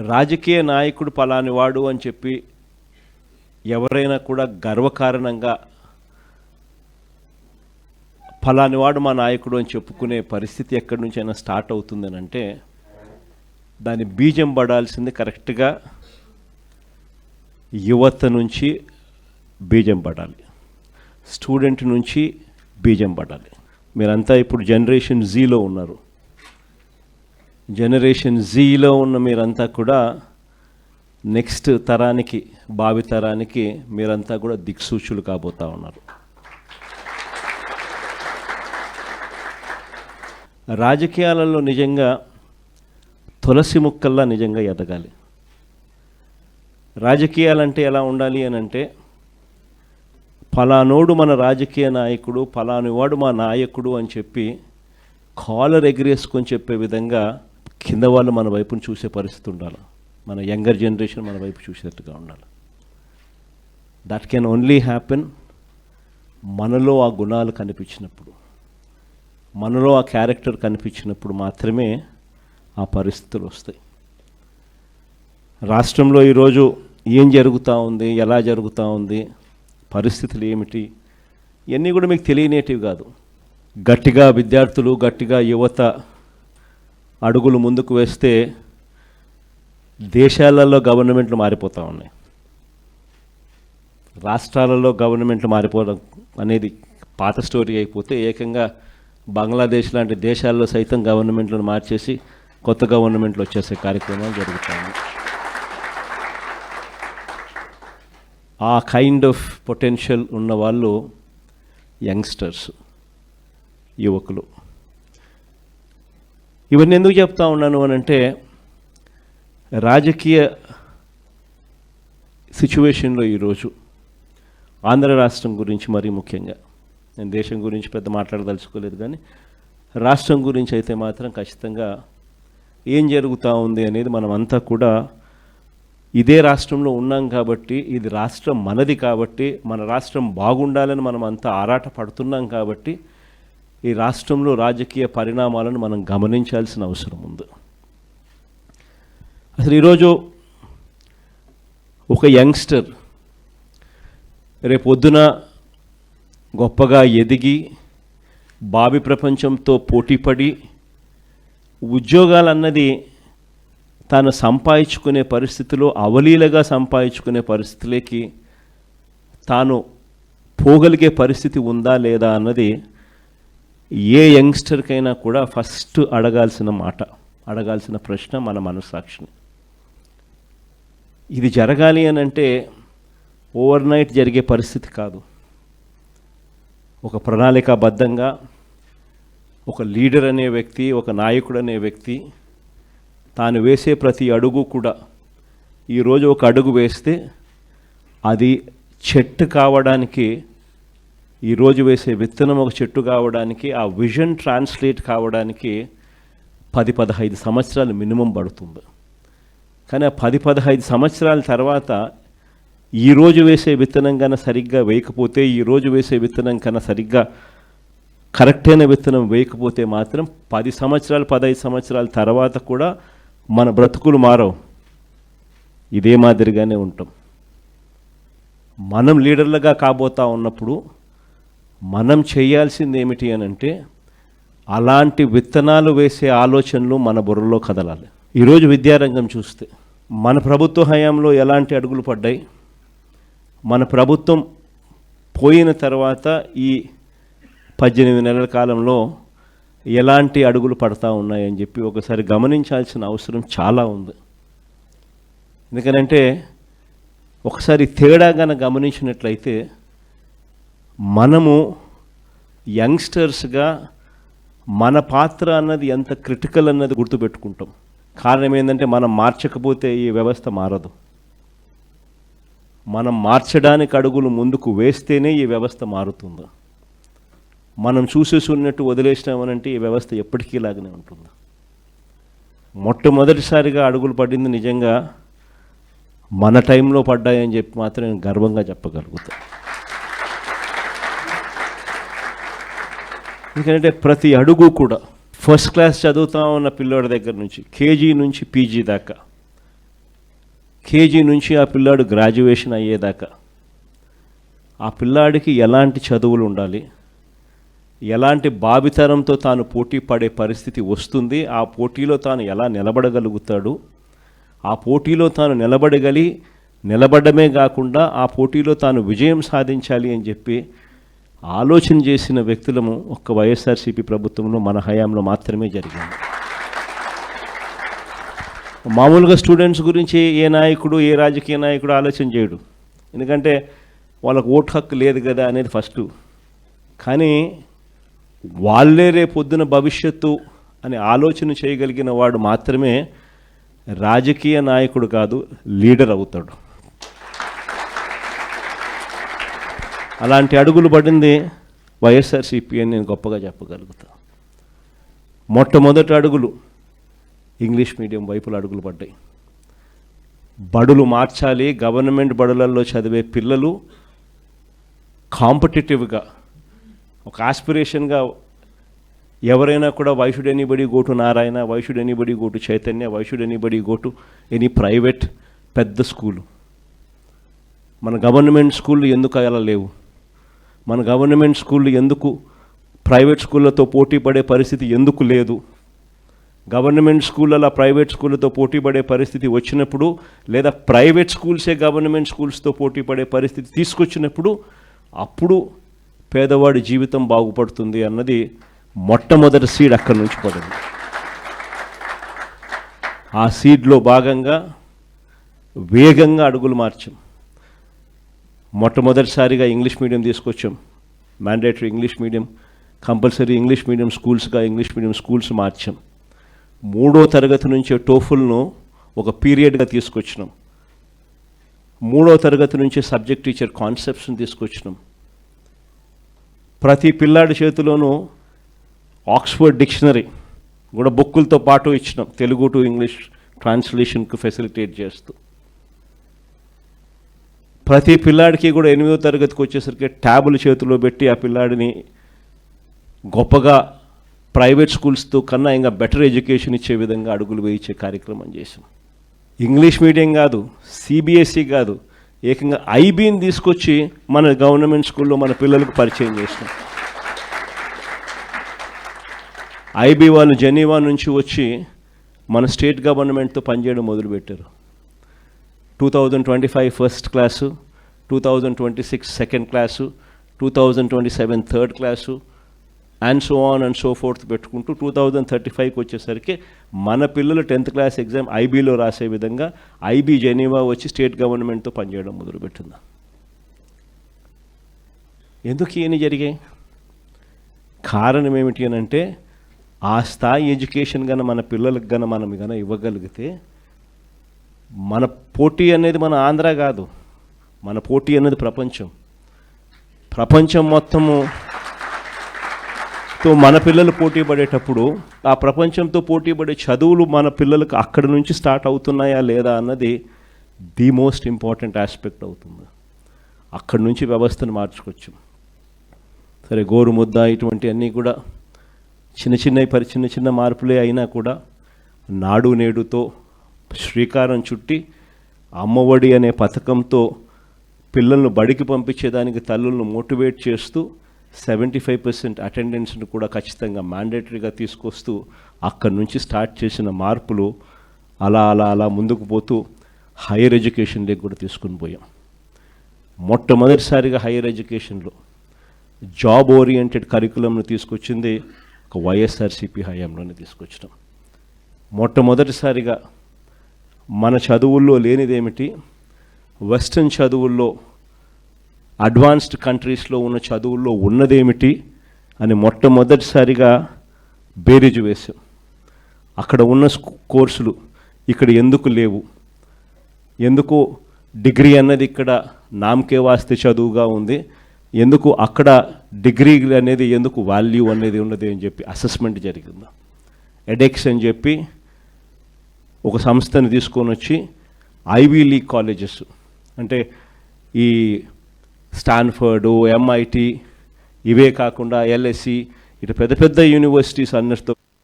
రాజకీయ నాయకుడు పలాని వాడు అని చెప్పి ఎవరైనా కూడా గర్వకారణంగా ఫలాని వాడు మా నాయకుడు అని చెప్పుకునే పరిస్థితి ఎక్కడి నుంచైనా స్టార్ట్ అవుతుందని అంటే దాని బీజం పడాల్సింది కరెక్ట్గా యువత నుంచి బీజం పడాలి. స్టూడెంట్ నుంచి బీజం పడాలి. మీరంతా ఇప్పుడు జనరేషన్ జీలో ఉన్నారు. జనరేషన్ జీలో ఉన్న మీరంతా కూడా నెక్స్ట్ తరానికి భావి తరానికి మీరంతా కూడా దిక్సూచులు కాబోతా ఉన్నారు. రాజకీయాలలో నిజంగా తులసి ముక్కల్లా నిజంగా ఎదగాలి. రాజకీయాలంటే ఎలా ఉండాలి అని అంటే ఫలానోడు మన రాజకీయ నాయకుడు ఫలానివాడు మా నాయకుడు అని చెప్పి కాలర్ ఎగిరేసుకొని చెప్పే విధంగా కింద వాళ్ళు మన వైపును చూసే పరిస్థితి ఉండాలి. మన యంగర్ జనరేషన్ మన వైపు చూసేట్టుగా ఉండాలి. దట్ కెన్ ఓన్లీ హ్యాపెన్ మనలో ఆ గుణాలు కనిపించినప్పుడు. మనలో ఆ క్యారెక్టర్ కనిపించినప్పుడు మాత్రమే ఆ పరిస్థితులు వస్తాయి. రాష్ట్రంలో ఈరోజు ఏం జరుగుతూ ఉంది ఎలా జరుగుతూ ఉంది పరిస్థితులు ఏమిటి ఇవన్నీ కూడా మీకు తెలియనేటివి కాదు. గట్టిగా విద్యార్థులు గట్టిగా యువత అడుగులు ముందుకు వేస్తే దేశాలలో గవర్నమెంట్లు మారిపోతూ ఉన్నాయి. రాష్ట్రాలలో గవర్నమెంట్లు మారిపోవడం అనేది పాత స్టోరీ అయిపోతే ఏకంగా బంగ్లాదేశ్ లాంటి దేశాల్లో సైతం గవర్నమెంట్లను మార్చేసి కొత్త గవర్నమెంట్లు వచ్చేసే కార్యక్రమాలు జరుగుతాయి. ఆ కైండ్ ఆఫ్ పొటెన్షియల్ ఉన్న వాళ్ళు యంగ్స్టర్స్ యువకులు. ఇవన్నీ ఎందుకు చెప్తా ఉన్నాను అని అంటే రాజకీయ సిచ్యువేషన్లో ఈరోజు ఆంధ్ర రాష్ట్రం గురించి మరీ ముఖ్యంగా. నేను దేశం గురించి పెద్ద మాట్లాడదలుచుకోలేదు కానీ రాష్ట్రం గురించి అయితే మాత్రం ఖచ్చితంగా ఏం జరుగుతూ ఉంది అనేది మనం అంతా కూడా ఇదే రాష్ట్రంలో ఉన్నాం కాబట్టి ఇది రాష్ట్రం మనది కాబట్టి మన రాష్ట్రం బాగుండాలని మనం అంతా ఆరాట పడుతున్నాం కాబట్టి ఈ రాష్ట్రంలో రాజకీయ పరిణామాలను మనం గమనించాల్సిన అవసరం ఉంది. అసలు ఈరోజు ఒక యంగ్స్టర్ రేపొద్దున గొప్పగా ఎదిగి బావి ప్రపంచంతో పోటీపడి ఉద్యోగాలన్నది తాను సంపాదించుకునే పరిస్థితిలో అవలీలగా సంపాదించుకునే పరిస్థితులకి తాను పోగలిగే పరిస్థితి ఉందా లేదా అన్నది ఏ యంగ్స్టర్కైనా కూడా ఫస్ట్ అడగాల్సిన మాట అడగాల్సిన ప్రశ్న మన మనస్సాక్షిని. ఇది జరగాలి అని అంటే ఓవర్ నైట్ జరిగే పరిస్థితి కాదు. ఒక ప్రణాళికాబద్ధంగా ఒక లీడర్ అనే వ్యక్తి ఒక నాయకుడు అనే వ్యక్తి తాను వేసే ప్రతి అడుగు కూడా ఈరోజు ఒక అడుగు వేస్తే అది చెట్టు కావడానికి ఈరోజు వేసే విత్తనం ఒక చెట్టు కావడానికి ఆ విజన్ ట్రాన్స్లేట్ కావడానికి పది పదహైదు సంవత్సరాలు మినిమం పడుతుంది. కానీ ఆ పది పదహైదు సంవత్సరాల తర్వాత ఈరోజు వేసే విత్తనం కన్నా సరిగ్గా వేయకపోతే ఈరోజు వేసే విత్తనం కన్నా సరిగ్గా కరెక్ట్ అయిన విత్తనం వేయకపోతే మాత్రం పది సంవత్సరాలు పదహైదు సంవత్సరాల తర్వాత కూడా మన బ్రతుకులు మారవు. ఇదే మాదిరిగానే ఉంటాం. మనం లీడర్లుగా కాబోతా ఉన్నప్పుడు మనం చేయాల్సింది ఏమిటి అని అంటే అలాంటి విత్తనాలు వేసే ఆలోచనలు మన బుర్రలో కదలాలి. ఈరోజు విద్యారంగం చూస్తే మన ప్రభుత్వ హయాంలో ఎలాంటి అడుగులు పడ్డాయి? మన ప్రభుత్వం పోయిన తర్వాత ఈ పద్దెనిమిది నెలల కాలంలో ఎలాంటి అడుగులు పడతా ఉన్నాయని చెప్పి ఒకసారి గమనించాల్సిన అవసరం చాలా ఉంది. ఎందుకనంటే ఒకసారి తేడా గమనించినట్లయితే మనము యంగ్స్టర్స్గా మన పాత్ర అన్నది ఎంత క్రిటికల్ అన్నది గుర్తుపెట్టుకుంటాం. కారణం ఏంటంటే మనం మార్చకపోతే ఈ వ్యవస్థ మారదు. మనం మార్చడానికి అడుగులు ముందుకు వేస్తేనే ఈ వ్యవస్థ మారుతుంది. మనం చూసేసి ఉన్నట్టు వదిలేసినామనంటే ఈ వ్యవస్థ ఎప్పటికీ ఇలాగనే ఉంటుంది. మొట్టమొదటిసారిగా అడుగులు పడింది నిజంగా మన టైంలో పడ్డాయని చెప్పి మాత్రం నేను గర్వంగా చెప్పగలుగుతాను ఎందుకంటే ప్రతి అడుగు కూడా ఫస్ట్ క్లాస్ చదువుతా ఉన్న పిల్లోడి దగ్గర నుంచి కేజీ నుంచి పీజీ దాకా. కేజీ నుంచి ఆ పిల్లాడు గ్రాడ్యుయేషన్ అయ్యేదాకా. ఆ పిల్లాడికి ఎలాంటి చదువులు ఉండాలి? ఎలాంటి బావితరంతో తాను పోటీ పడే పరిస్థితి వస్తుంది? ఆ పోటీలో తాను ఎలా నిలబడగలుగుతాడు? ఆ పోటీలో తాను నిలబడగలి నిలబడమే కాకుండా ఆ పోటీలో తాను విజయం సాధించాలి అని చెప్పి ఆలోచన చేసిన వ్యక్తులము ఒక్క వైఎస్ఆర్సీపీ ప్రభుత్వంలో మన హయాంలో మాత్రమే జరిగింది. మామూలుగా స్టూడెంట్స్ గురించి ఏ నాయకుడు ఏ రాజకీయ నాయకుడు ఆలోచన చేయడు. ఎందుకంటే వాళ్ళకు ఓటు హక్కు లేదు కదా అనేది ఫస్ట్. కానీ వాళ్ళే రేపొద్దున భవిష్యత్తు అనే ఆలోచన చేయగలిగిన వాడు మాత్రమే రాజకీయ నాయకుడు కాదు లీడర్ అవుతాడు. అలాంటి అడుగులు పడింది వైఎస్ఆర్సీపీ అని నేను గొప్పగా చెప్పగలుగుతా. మొట్టమొదటి అడుగులు ఇంగ్లీష్ మీడియం వైపులు అడుగులు పడ్డాయి. బడులు మార్చాలి గవర్నమెంట్ బడులలో చదివే పిల్లలు కాంపిటేటివ్గా ఒక ఆస్పిరేషన్గా ఎవరైనా కూడా why should anybody go to Narayana why should anybody go to Chaitanya why should anybody go to any private పెద్ద స్కూలు. మన గవర్నమెంట్ స్కూళ్ళు ఎందుకు అలా లేవు? మన గవర్నమెంట్ స్కూళ్ళు ఎందుకు? ప్రైవేట్ స్కూళ్ళతో పోటీ పడే పరిస్థితి ఎందుకు లేదు? గవర్నమెంట్ స్కూళ్ళ ప్రైవేట్ స్కూళ్ళతో పోటీ పడే పరిస్థితి వచ్చినప్పుడు లేదా ప్రైవేట్ స్కూల్సే గవర్నమెంట్ స్కూల్స్తో పోటీ పడే పరిస్థితి తీసుకొచ్చినప్పుడు అప్పుడు పేదవాడి జీవితం బాగుపడుతుంది అన్నది మొట్టమొదటి సీడ్ అక్కడి నుంచి పడింది. ఆ సీడ్లో భాగంగా వేగంగా అడుగులు మార్చాం. మొట్టమొదటిసారిగా ఇంగ్లీష్ మీడియం తీసుకొచ్చాం. Mandatory English medium compulsory English medium స్కూల్స్గా English medium schools మార్చాం. మూడో తరగతి నుంచే టోఫుల్ను ఒక పీరియడ్గా తీసుకొచ్చినాం. మూడో తరగతి నుంచే సబ్జెక్ట్ టీచర్ కాన్సెప్ట్స్ని తీసుకొచ్చినాం. ప్రతి పిల్లాడి చేతిలోనూ ఆక్స్ఫర్డ్ డిక్షనరీ కూడా బుక్కులతో పాటు ఇచ్చినాం. తెలుగు టు ఇంగ్లీష్ ట్రాన్స్లేషన్కు ఫెసిలిటేట్ చేస్తూ. ప్రతి పిల్లాడికి కూడా ఎనిమిదో తరగతికి వచ్చేసరికి ట్యాబులు చేతిలో పెట్టి ఆ పిల్లాడిని గొప్పగా ప్రైవేట్ స్కూల్స్తో కన్నా ఇంకా బెటర్ ఎడ్యుకేషన్ ఇచ్చే విధంగా అడుగులు వేయించే కార్యక్రమం చేసాం ఇంగ్లీష్ మీడియం కాదు సిబిఎస్ఈ కాదు ఏకంగా ఐబీని తీసుకొచ్చి మన గవర్నమెంట్ స్కూల్లో మన పిల్లలకు పరిచయం చేసినాం. ఐబీ వాళ్ళు జెనీవా నుంచి వచ్చి మన స్టేట్ గవర్నమెంట్తో పనిచేయడం మొదలుపెట్టారు. Two thousand twenty five first class two thousand twenty six second class two thousand twenty seven third class and so on and so forth పెట్టుకుంటూ టూ థౌజండ్ థర్టీ ఫైవ్కి వచ్చేసరికి మన పిల్లలు టెన్త్ క్లాస్ ఎగ్జామ్ ఐబీలో రాసే విధంగా ఐబీ జెనీవా వచ్చి state గవర్నమెంట్తో పనిచేయడం మొదలుపెట్టింది. ఎందుకు ఇవన్నీ జరిగాయి? కారణం ఏమిటి అని అంటే ఆ స్థాయి ఎడ్యుకేషన్ గన మన పిల్లలకు గన మనం గన ఇవ్వగలిగితే మన పోటీ అనేది మన ఆంధ్ర కాదు. మన పోటీ అనేది ప్రపంచం. ప్రపంచం మొత్తము తో మన పిల్లలు పోటీ పడేటప్పుడు ఆ ప్రపంచంతో పోటీ పడే చదువులు మన పిల్లలకు అక్కడి నుంచి స్టార్ట్ అవుతున్నాయా లేదా అన్నది ది మోస్ట్ ఇంపార్టెంట్ ఆస్పెక్ట్ అవుతుంది. అక్కడి నుంచి వ్యవస్థను మార్చుకోవచ్చు. సరే గోరు ముద్ద ఇటువంటివన్నీ కూడా చిన్న చిన్న పరి చిన్న చిన్న మార్పులే అయినా కూడా నాడు నేడుతో శ్రీకారం చుట్టి అమ్మఒడి అనే పథకంతో పిల్లలను బడికి పంపించేదానికి తల్లులను మోటివేట్ చేస్తూ సెవెంటీ ఫైవ్ పర్సెంట్ అటెండెన్స్ను కూడా ఖచ్చితంగా మ్యాండేటరీగా తీసుకొస్తూ అక్కడి నుంచి స్టార్ట్ చేసిన మార్పులు అలా అలా అలా ముందుకు పోతూ హైయర్ ఎడ్యుకేషన్లోకి కూడా తీసుకుని పోయాం. మొట్టమొదటిసారిగా హైయర్ ఎడ్యుకేషన్లో జాబ్ ఓరియంటెడ్ కరికులంను తీసుకొచ్చింది ఒక వైఎస్ఆర్సీపీ హయాంలోనే తీసుకొచ్చినాం. మొట్టమొదటిసారిగా మన చదువుల్లో లేనిదేమిటి? వెస్ట్రన్ చదువుల్లో అడ్వాన్స్డ్ కంట్రీస్లో ఉన్న చదువుల్లో ఉన్నదేమిటి? అని మొట్టమొదటిసారిగా బేరీజు వేశాం. అక్కడ ఉన్న కోర్సులు ఇక్కడ ఎందుకు లేవు? ఎందుకు డిగ్రీ అన్నది ఇక్కడ నామకే వాస్తే చదువుగా ఉంది? ఎందుకు అక్కడ డిగ్రీ అనేది ఎందుకు వాల్యూ అనేది ఉన్నది అని చెప్పి అసెస్మెంట్ జరిగింది. ఎడెక్స్ అని చెప్పి ఒక సంస్థని తీసుకొని వచ్చి ఐవీ లీగ్ కాలేజెస్ అంటే ఈ స్టాన్ఫర్డు ఎంఐటి ఇవే కాకుండా ఎల్ఎస్సి ఇటు పెద్ద పెద్ద యూనివర్సిటీస్ అన్నిటితో